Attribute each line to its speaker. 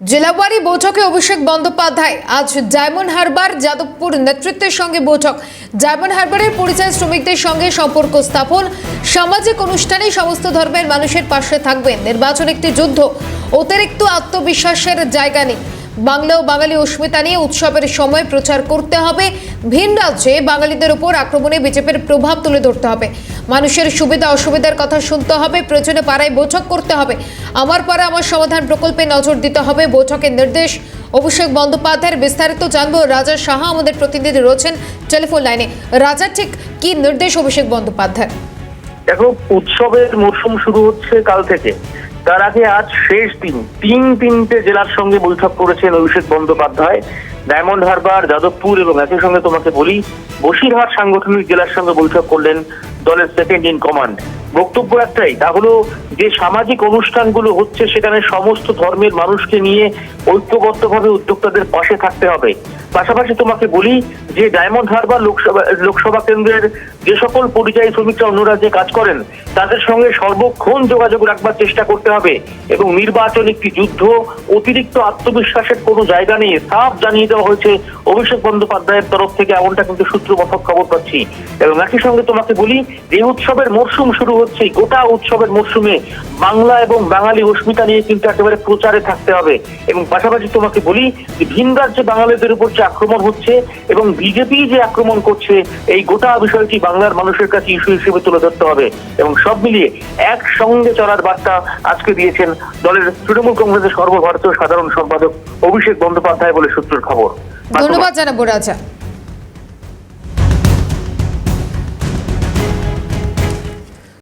Speaker 1: জেলাবাড়ি বৈঠকে অভিষেক বন্দ্যোপাধ্যায়। আজ ডায়মন্ড হারবার, যাদবপুর নেতৃত্বের সঙ্গে বৈঠক। ডায়মন্ড হারবারের পরিচয় শ্রমিকদের সঙ্গে সম্পর্ক স্থাপন। সামাজিক অনুষ্ঠানে সমস্ত ধর্মের মানুষের পাশে থাকবেন। নির্বাচন একটি যুদ্ধ। অতিরিক্ত আত্মবিশ্বাসের জায়গা নেই। বাংলা ও বাঙালি অস্মিতা নিয়ে উৎসবের সময় প্রচার করতে হবে। ভিন রাজ্যে বাঙালিদের উপর আক্রমণে বিজেপির প্রভাব তুলে ধরতে হবে। মানুষের সুবিধা অসুবিধার কথা শুনতে হবে, প্রয়োজনে পাড়ায় বৈঠক করতে হবে। আমার পাড়া, আমার সমাধান প্রকল্পে নজর দিতে হবে, বৈঠকের নির্দেশ। অভিষেক বন্দ্যোপাধ্যায়ের বিস্তারিত জানব, রাজা সাহা আমাদের প্রতিনিধি রয়েছেন টেলিফোন লাইনে। রাজা, ঠিক কি নির্দেশ অভিষেক বন্দ্যোপাধ্যায়
Speaker 2: দেখো, উৎসবের মরশুম শুরু হচ্ছে কাল থেকে। তার আগে আজ শেষ দিন, তিন তিনটে জেলার সঙ্গে বৈঠক করেছেন অভিষেক বন্দ্যোপাধ্যায়, ডায়মন্ড হারবার, যাদবপুর এবং একই সঙ্গে তোমাকে বলি, বসিরহাট সাংগঠনিক জেলার সঙ্গে বৈঠক করলেন দলের সেকেন্ড ইন কমান্ড বক্তব্য একটাই, তা হলো যে সামাজিক অনুষ্ঠানগুলো হচ্ছে সেখানে সমস্ত ধর্মের মানুষকে নিয়ে ঐক্যবদ্ধভাবে উদ্যোক্তাদের পাশে থাকতে হবে। পাশাপাশি তোমাকে বলি যে ডায়মন্ড হারবার লোকসভা লোকসভা কেন্দ্রের যে সকল পরিযায়ী শ্রমিকরা অন্য রাজ্যে কাজ করেন, তাদের সঙ্গে সর্বক্ষণ যোগাযোগ রাখবার চেষ্টা করতে হবে এবং নির্বাচন একটি যুদ্ধ, অতিরিক্ত আত্মবিশ্বাসের কোনো জায়গা নেই, সাফ জানিয়ে দেওয়া হয়েছে অভিষেক বন্দ্যোপাধ্যায়ের তরফ থেকে, এমনটা কিন্তু সূত্রবদ্ধ খবর পাচ্ছি। এবং একই সঙ্গে তোমাকে বলি, যে উৎসবের মরশুম শুরু হচ্ছে, গোটা উৎসবের মরশুমে বাংলা এবং বাঙালি অস্মিতা নিয়ে কিন্তু একেবারে প্রচারে থাকতে হবে। এবং পাশাপাশি তোমাকে বলি, যে ভিন রাজ্যে বাঙালিদের উপর যে আক্রমণ হচ্ছে এবং বিজেপি যে আক্রমণ করছে এই গোটা বিষয়টি বাংলার মানুষের কাছে ইস্যু হিসেবে তুলে ধরতে হবে এবং সব মিলিয়ে একসঙ্গে চলার বার্তা আজকে দিয়েছেন দলের তৃণমূল কংগ্রেসের সর্বভারতীয় সাধারণ সম্পাদক অভিষেক বন্দ্যোপাধ্যায় বলে সূত্রের খবর।
Speaker 1: ধন্যবাদ। জানাব রাজা।